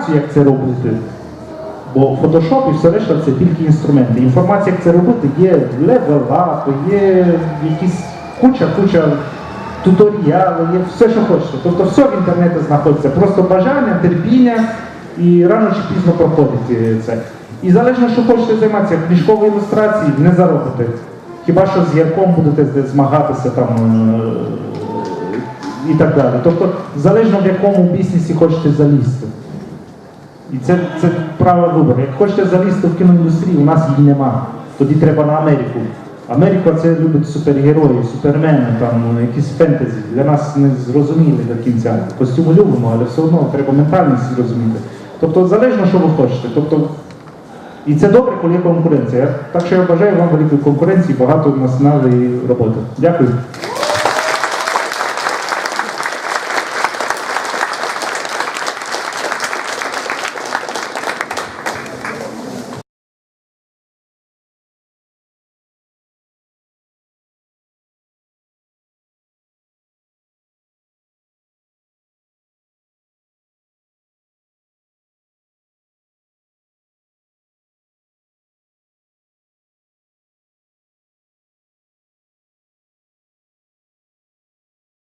інформацію, як це робити. Бо Photoshop і все решта це тільки інструменти. Інформація, як це робити, є левелапи, є якісь куча-куча туторіали, є все, що хочете. Тобто все в інтернеті знаходиться. Просто бажання, терпіння і рано чи пізно проходить е, це. І залежно, що хочете займатися, книжкової ілюстрації не заробите. Хіба що з ярком будете змагатися там е, і так далі. Тобто, залежно в якому бізнесі хочете залізти. І це, це право вибору. Як хочете залізти в кіноіндустрію, у нас її нема. Тоді треба на Америку. Америка це любить супергерої, супермени, там ну, якісь фентезі. Для нас не зрозуміли до кінця. Костюми любимо, але все одно треба ментальність зрозуміти. Тобто залежно, що ви хочете. Тобто, і це добре, коли є конкуренція. Так що я бажаю вам великої конкуренції, багато національної роботи. Дякую.